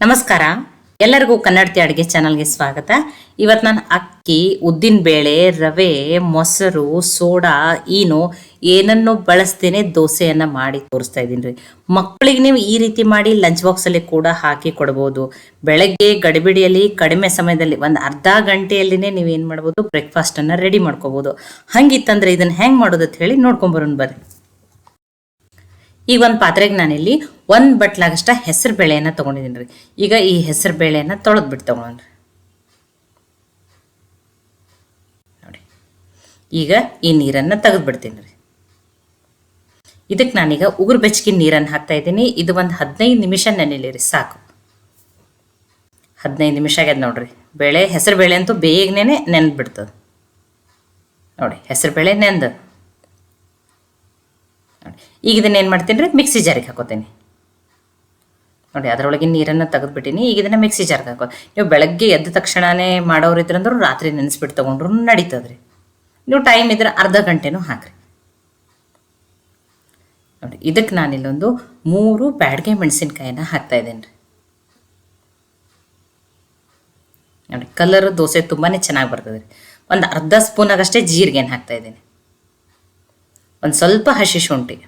ನಮಸ್ಕಾರ. ಎಲ್ಲರಿಗೂ ಕನ್ನಡತಿ ಅಡುಗೆ ಚಾನಲ್ಗೆ ಸ್ವಾಗತ. ಇವತ್ತು ನಾನು ಅಕ್ಕಿ, ಉದ್ದಿನ ಬೇಳೆ, ರವೆ, ಮೊಸರು, ಸೋಡಾ, ಈನು ಏನನ್ನು ಬಳಸ್ತೇನೆ ದೋಸೆಯನ್ನು ಮಾಡಿ ತೋರಿಸ್ತಾ ಇದ್ದೀನಿ ರೀ. ಮಕ್ಕಳಿಗೆ ನೀವು ಈ ರೀತಿ ಮಾಡಿ ಲಂಚ್ ಬಾಕ್ಸಲ್ಲಿ ಕೂಡ ಹಾಕಿ ಕೊಡ್ಬೋದು. ಬೆಳಗ್ಗೆ ಗಡಿಬಿಡಿಯಲ್ಲಿ ಕಡಿಮೆ ಸಮಯದಲ್ಲಿ ಒಂದು ಅರ್ಧ ಗಂಟೆಯಲ್ಲಿನೇ ನೀವು ಏನು ಮಾಡ್ಬೋದು, ಬ್ರೇಕ್ಫಾಸ್ಟನ್ನು ರೆಡಿ ಮಾಡ್ಕೋಬೋದು. ಹಂಗಿತ್ತಂದ್ರೆ ಇದನ್ನು ಹೆಂಗೆ ಮಾಡೋದು ಅಂತ ಹೇಳಿ ನೋಡ್ಕೊಂಬರೋಣ ಬರ್ರಿ. ಈಗ ಒಂದು ಪಾತ್ರೆಗೆ ನಾನಿಲ್ಲಿ ಒಂದು ಬಟ್ಲಾಗಷ್ಟ ಹೆಸರು ಬೇಳೆಯನ್ನು ತೊಗೊಂಡಿದ್ದೀನಿ ರೀ ಈಗ ಈ ಹೆಸರು ಬೇಳೆಯನ್ನು ತೊಳೆದ್ಬಿಟ್ಟು ತೊಗೊಂಡ್ರಿ ನೋಡಿ. ಈಗ ಈ ನೀರನ್ನು ತೆಗೆದ್ಬಿಡ್ತೀನಿ ರೀ ಇದಕ್ಕೆ ನಾನೀಗ ಉಗುರು ಬೆಚ್ಚಗಿನ ನೀರನ್ನು ಹಾಕ್ತಾ ಇದ್ದೀನಿ. ಇದು ಒಂದು ಹದಿನೈದು ನಿಮಿಷ ನೆನೆಲಿರಿ, ಸಾಕು. ಹದಿನೈದು ನಿಮಿಷ ಆಗ್ಯದ ನೋಡ್ರಿ. ಬೇಳೆ, ಹೆಸರು ಬೇಳೆ ಅಂತೂ ಬೇಗನೆ ನೆನೆದ್ಬಿಡ್ತದೆ ನೋಡಿ, ಹೆಸರು ಬೇಳೆ ನೆಂದು ಈಗ ಇದನ್ನ ಏನು ಮಾಡ್ತೀನಿ ರೀ ಮಿಕ್ಸಿ ಜಾರಿಗೆ ಹಾಕೋತೀನಿ. ನೋಡಿ ಅದರೊಳಗಿನ ನೀರನ್ನು ತೆಗೆದ್ಬಿಟ್ಟಿನಿ. ಈಗ ಇದನ್ನು ಮಿಕ್ಸಿ ಜಾರ್ಗೆ ಹಾಕೋ ನೀವು ಬೆಳಗ್ಗೆ ಎದ್ದ ತಕ್ಷಣವೇ ಮಾಡೋರು ಇದ್ರಂದ್ರೂ ರಾತ್ರಿ ನೆನೆಸ್ಬಿಟ್ಟು ತೊಗೊಂಡ್ರು ನಡೀತದ್ರಿ. ನೀವು ಟೈಮ್ ಇದ್ರೆ ಅರ್ಧ ಗಂಟೆನೂ ಹಾಕ್ರಿ. ನೋಡಿ ಇದಕ್ಕೆ ನಾನಿಲ್ಲೊಂದು ಮೂರು ಬ್ಯಾಡ್ಗೆ ಮೆಣಸಿನ್ಕಾಯಿನ ಹಾಕ್ತಾ ಇದ್ದೇನೆ ರೀ ನೋಡಿ ಕಲರ್ ದೋಸೆ ತುಂಬಾ ಚೆನ್ನಾಗಿ ಬರ್ತದೆ ರೀ ಒಂದು ಅರ್ಧ ಸ್ಪೂನಾಗಷ್ಟೇ ಜೀರಿಗೆನ ಹಾಕ್ತಾ ಇದ್ದೀನಿ. ಒಂದು ಸ್ವಲ್ಪ ಹಸಿ ಶುಂಠಿ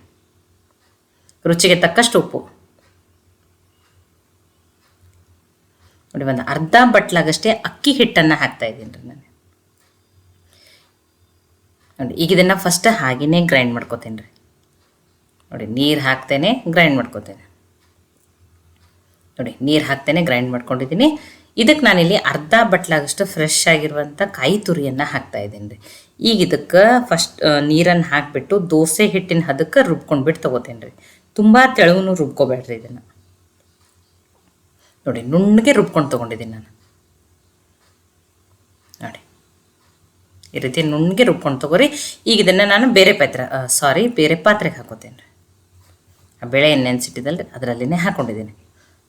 ರುಚಿಗೆ ತಕ್ಕಷ್ಟು ಉಪ್ಪು. ನೋಡಿ, ಒಂದು ಅರ್ಧ ಬಟ್ಲಾಗಷ್ಟೇ ಅಕ್ಕಿ ಹಿಟ್ಟನ್ನು ಹಾಕ್ತಾ ಇದ್ದೀನಿ ರೀ ನಾನು. ನೋಡಿ, ಈಗ ಇದನ್ನು ಫಸ್ಟ್ ಹಾಗೆಯೇ ಗ್ರೈಂಡ್ ಮಾಡ್ಕೋತೀನಿ ರೀ. ನೋಡಿ, ನೀರು ಹಾಕ್ತೇನೆ ಗ್ರೈಂಡ್ ಮಾಡ್ಕೋತೇನೆ. ನೋಡಿ, ನೀರು ಹಾಕ್ತೇನೆ ಗ್ರೈಂಡ್ ಮಾಡ್ಕೊಂಡಿದ್ದೀನಿ. ಇದಕ್ಕೆ ನಾನಿಲ್ಲಿ ಅರ್ಧ ಬಟ್ಲಾಗಷ್ಟು ಫ್ರೆಶ್ ಆಗಿರುವಂಥ ಕಾಯಿ ತುರಿಯನ್ನು ಹಾಕ್ತಾ ಇದ್ದೀನಿ ರೀ. ಈಗ ಇದಕ್ಕೆ ಫಸ್ಟ್ ನೀರನ್ನು ಹಾಕಿಬಿಟ್ಟು ದೋಸೆ ಹಿಟ್ಟಿನ ಹದಕ್ಕೆ ರುಬ್ಕೊಂಡ್ಬಿಟ್ಟು ತೊಗೋತೀನಿ ರೀ. ತುಂಬ ತೆಳುವೂ ರುಬ್ಕೋಬೇಡ್ರಿ ಇದನ್ನು. ನೋಡಿ, ನುಣ್ಣಗೆ ರುಬ್ಕೊಂಡು ತೊಗೊಂಡಿದ್ದೀನಿ ನಾನು. ನೋಡಿ. ಈ ರೀತಿ ನುಣ್ಣಗೆ ರುಬ್ಕೊಂಡು ತೊಗೋರಿ. ಈಗ ಇದನ್ನು ನಾನು ಬೇರೆ ಪಾತ್ರೆ ಸಾರಿ ಬೇರೆ ಪಾತ್ರೆಗೆ ಹಾಕೋತೀನಿ ರೀ. ಆ, ಬೇಳೆ ನೆನೆಸಿಟ್ಟಿದ್ದಲ್ಲ ಅದರಲ್ಲಿನೇ ಹಾಕ್ಕೊಂಡಿದ್ದೀನಿ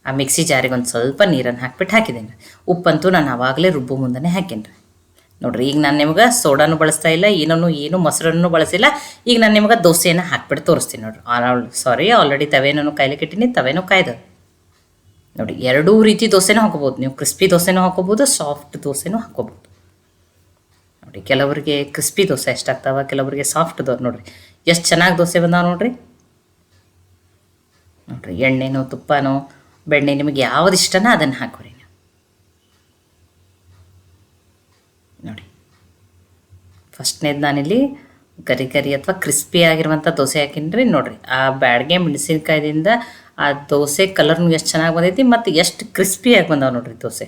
ಆ ಮಿಕ್ಸಿ ಜಾರಿಗೆ ಒಂದು ಸ್ವಲ್ಪ ನೀರನ್ನು ಹಾಕ್ಬಿಟ್ಟು ಹಾಕಿದ್ದೀನಿ. ಉಪ್ಪಂತೂ ನಾನು ಆವಾಗಲೇ ರುಬ್ಬು ಮುಂದೆ ಹಾಕೀನಿ ನೋಡ್ರಿ, ಈಗ ನಾನು ನಿಮ್ಗೆ ಸೋಡಾನು ಬಳಸ್ತಾ ಇಲ್ಲ ಏನೂ ಏನು ಮೊಸರನ್ನು ಬಳಸಿಲ್ಲ. ಈಗ ನಾನು ನಿಮ್ಗೆ ದೋಸೆಯನ್ನು ಹಾಕ್ಬಿಟ್ಟು ತೋರಿಸ್ತೀನಿ ನೋಡ್ರಿ. ಆಲ್ ಸಾರಿ ಆಲ್ರೆಡಿ ತವೇನೂ ಕಾಯ್ಲಿಕ್ಕೆ ಇಟ್ಟಿನಿ, ತವೇನೂ ಕಾಯ್ದು. ನೋಡಿ ಎರಡೂ ರೀತಿ ದೋಸೆನೂ ಹಾಕೋಬೋದು ನೀವು ಕ್ರಿಸ್ಪಿ ದೋಸೆನೂ ಹಾಕೋಬೋದು ಸಾಫ್ಟ್ ದೋಸೆನೂ ಹಾಕೋಬೋದು ನೋಡಿ ಕೆಲವರಿಗೆ ಕ್ರಿಸ್ಪಿ ದೋಸೆ ಎಷ್ಟಾಗ್ತಾವ ಕೆಲವರಿಗೆ ಸಾಫ್ಟ್ ದೋ, ನೋಡ್ರಿ. ಎಷ್ಟು ಚೆನ್ನಾಗಿ ದೋಸೆ ಬಂದಾವ ನೋಡ್ರಿ. ನೋಡ್ರಿ, ಎಣ್ಣೆನೋ, ತುಪ್ಪನೋ ಬೆಣ್ಣೆ ನಿಮಗೆ ಯಾವ್ದು ಇಷ್ಟನೋ ಅದನ್ನು ಹಾಕೋರಿ ನೀವು. ನೋಡಿ. ಫಸ್ಟ್ನೇದು ನಾನಿಲ್ಲಿ ಗರಿ ಗರಿ ಅಥವಾ ಕ್ರಿಸ್ಪಿ ಆಗಿರುವಂಥ ದೋಸೆ ಹಾಕಿನ್ರಿ. ನೋಡಿರಿ, ಆ ಬ್ಯಾಡ್ಗೆ ಮೆಣಸಿನ್ಕಾಯ್ದಿಂದ ಆ ದೋಸೆ ಕಲರ್ನು ಎಷ್ಟು ಚೆನ್ನಾಗಿ ಬಂದೈತಿ ಮತ್ತು ಎಷ್ಟು ಕ್ರಿಸ್ಪಿಯಾಗಿ ಬಂದಾವೆ ನೋಡ್ರಿ ದೋಸೆ.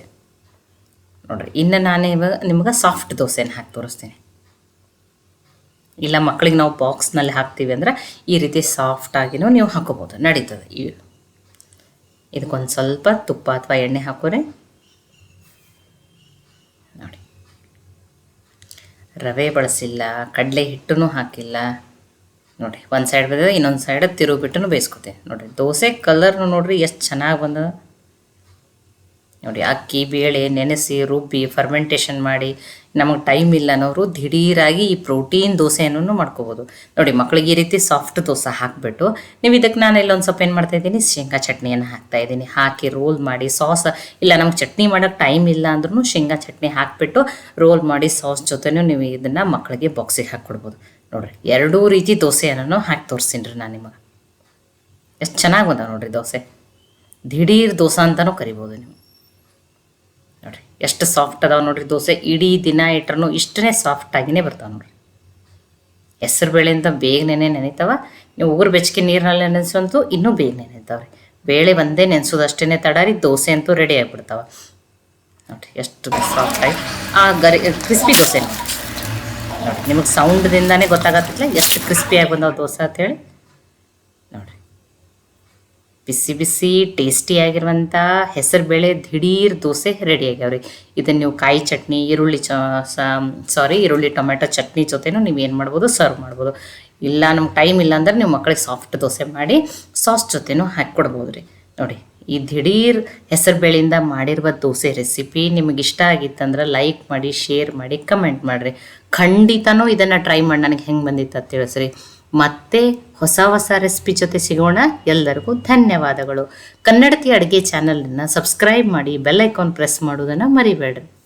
ನೋಡಿರಿ, ಇನ್ನು ನಾನು ಇವಾಗ ನಿಮ್ಗೆ ಸಾಫ್ಟ್ ದೋಸೆನ ಹಾಕಿ ತೋರಿಸ್ತೀನಿ. ಇಲ್ಲ ಮಕ್ಕಳಿಗೆ ನಾವು ಬಾಕ್ಸ್ನಲ್ಲಿ ಹಾಕ್ತೀವಿ ಅಂದ್ರೆ ಈ ರೀತಿ ಸಾಫ್ಟಾಗಿನೂ ನೀವು ಹಾಕೋಬೋದು, ನಡೀತದೆ. ಈ ಇದಕ್ಕೊಂದು ಸ್ವಲ್ಪ ತುಪ್ಪ ಅಥವಾ ಎಣ್ಣೆ ಹಾಕೋರೆ ನೋಡಿ. ರವೆ ಬಳಸಿಲ್ಲ, ಕಡಲೆ ಹಿಟ್ಟೂ ಹಾಕಿಲ್ಲ. ನೋಡಿ, ಒಂದು ಸೈಡ್ ಬಂದಿದೆ ಇನ್ನೊಂದು ಸೈಡ್ ತಿರುಗಿಬಿಟ್ಟು ಬೇಯಿಸ್ಕೊತೆ. ನೋಡಿರಿ ದೋಸೆ ಕಲರ್ನು ನೋಡಿರಿ ಎಷ್ಟು ಚೆನ್ನಾಗಿ ಬಂದದ. ನೋಡಿ, ಅಕ್ಕಿ, ಬೇಳೆ, ನೆನೆಸಿ, ರುಬ್ಬಿ ಫರ್ಮೆಂಟೇಷನ್ ಮಾಡಿ, ನಮಗೆ ಟೈಮ್ ಇಲ್ಲ ಅನ್ನೋರು ದಿಢೀರಾಗಿ ಈ ಪ್ರೋಟೀನ್ ದೋಸೆಯನ್ನು ಮಾಡ್ಕೋಬೋದು. ನೋಡಿ ಮಕ್ಕಳಿಗೆ ಈ ರೀತಿ ಸಾಫ್ಟ್ ದೋಸೆ ಹಾಕಿಬಿಟ್ಟು, ನೀವು ಇದಕ್ಕೆ ನಾನು ಇಲ್ಲೊಂದು ಸ್ವಲ್ಪ ಏನು ಮಾಡ್ತಾ ಇದ್ದೀನಿ? ಶೇಂಗಾ ಚಟ್ನಿಯನ್ನು ಹಾಕ್ತಾ ಇದ್ದೀನಿ. ಹಾಕಿ ರೋಲ್ ಮಾಡಿ ಸಾಸ್ ಇಲ್ಲ ನಮ್ಗೆ ಚಟ್ನಿ ಮಾಡೋಕ್ಕೆ ಟೈಮ್ ಇಲ್ಲ ಅಂದ್ರೂ ಶೇಂಗಾ ಚಟ್ನಿ ಹಾಕಿಬಿಟ್ಟು ರೋಲ್ ಮಾಡಿ ಸಾಸ್ ಜೊತೆನೂ ನೀವು ಇದನ್ನು ಮಕ್ಕಳಿಗೆ ಬಾಕ್ಸಿಗೆ ಹಾಕ್ಕೊಡ್ಬೋದು. ನೋಡಿರಿ, ಎರಡೂ ರೀತಿ ದೋಸೆಯನ್ನು ಹಾಕಿ ತೋರಿಸ್ತೀನಿ ರೀ ನಾನು ನಿಮಗೆ. ಎಷ್ಟು ಚೆನ್ನಾಗಿ ಬಂದ ನೋಡಿರಿ ದೋಸೆ. ದಿಢೀರ್ ದೋಸೆ ಅಂತಲೂ ಕರಿಬೋದು ನೀವು. ಎಷ್ಟು ಸಾಫ್ಟ್ ಅದಾವೆ ನೋಡ್ರಿ ದೋಸೆ. ಇಡೀ ದಿನ ಇಟ್ರೂ ಇಷ್ಟೇ ಸಾಫ್ಟಾಗಿಯೇ ಬರ್ತಾವೆ ನೋಡ್ರಿ. ಹೆಸರು ಬೇಳೆಯಿಂದ ಬೇಗನೆ ನೆನಿತಾವ. ನೀವು ಉಗುರು ಬೆಚ್ಚಗೆ ನೀರಿನಲ್ಲಿ ನೆನೆಸಂತೂ ಇನ್ನೂ ಬೇಗ ನೆನೆತಾವ್ರಿ. ಬೇಳೆ ಒಂದೇ ನೆನೆಸೋದು ಅಷ್ಟೇ ತಡ ರೀ ದೋಸೆ ಅಂತೂ ರೆಡಿ ಆಗಿಬಿಡ್ತಾವೆ. ನೋಡಿರಿ ಎಷ್ಟು ಸಾಫ್ಟಾಗಿ ಆ ಗರಿ ಕ್ರಿಸ್ಪಿ ದೋಸೆ. ನೋಡಿ ನಿಮಗೆ ಸೌಂಡ್ದಿಂದಾನೇ ಗೊತ್ತಾಗತ್ತಿಲ್ಲ. ಎಷ್ಟು ಕ್ರಿಸ್ಪಿಯಾಗಿ ಬಂದಾವೆ ದೋಸೆ ಅಂತೇಳಿ ನೋಡಿರಿ ಬಿಸಿ ಬಿಸಿ ಟೇಸ್ಟಿಯಾಗಿರುವಂಥ ಹೆಸರು ಬೇಳೆ ದಿಢೀರ್ ದೋಸೆ ರೆಡಿ ಆಗ್ಯಾವ್ರಿ ಇದನ್ನು ನೀವು ಕಾಯಿ ಚಟ್ನಿ, ಈರುಳ್ಳಿ ಚ ಸಾರಿ ಈರುಳ್ಳಿ ಟೊಮೆಟೊ ಚಟ್ನಿ ಜೊತೆನೂ ನೀವು ಏನು ಮಾಡ್ಬೋದು ಸರ್ವ್ ಮಾಡ್ಬೋದು. ಇಲ್ಲ, ನಮ್ಗೆ ಟೈಮ್ ಇಲ್ಲ ಅಂದ್ರೆ ನೀವು ಮಕ್ಕಳಿಗೆ ಸಾಫ್ಟ್ ದೋಸೆ ಮಾಡಿ ಸಾಸ್ ಜೊತೆನೂ ಹಾಕಿ ರೀ ನೋಡಿ, ಈ ದಿಢೀರ್ ಹೆಸರುಬೇಳೆಯಿಂದ ಮಾಡಿರುವ ದೋಸೆ ರೆಸಿಪಿ ನಿಮಗೆ ಇಷ್ಟ ಆಗಿತ್ತಂದ್ರೆ ಲೈಕ್ ಮಾಡಿ ಶೇರ್ ಮಾಡಿ ಕಮೆಂಟ್ ಮಾಡಿರಿ. ಖಂಡಿತನೂ ಇದನ್ನು ಟ್ರೈ ಮಾಡಿ, ನನಗೆ ಹೆಂಗೆ ಬಂದಿತ್ತು ಅಂತ ತಿಳಿಸ್ರಿ. ಮತ್ತೆ ಹೊಸ ಹೊಸ ರೆಸಿಪಿ ಜೊತೆ ಸಿಗೋಣ. ಎಲ್ಲರಿಗೂ ಧನ್ಯವಾದಗಳು. ಕನ್ನಡತಿ ಅಡುಗೆ ಚಾನಲನ್ನು ಸಬ್ಸ್ಕ್ರೈಬ್ ಮಾಡಿ ಬೆಲ್ ಐಕಾನ್ ಪ್ರೆಸ್ ಮಾಡೋದನ್ನು ಮರಿಬೇಡ್ರಿ.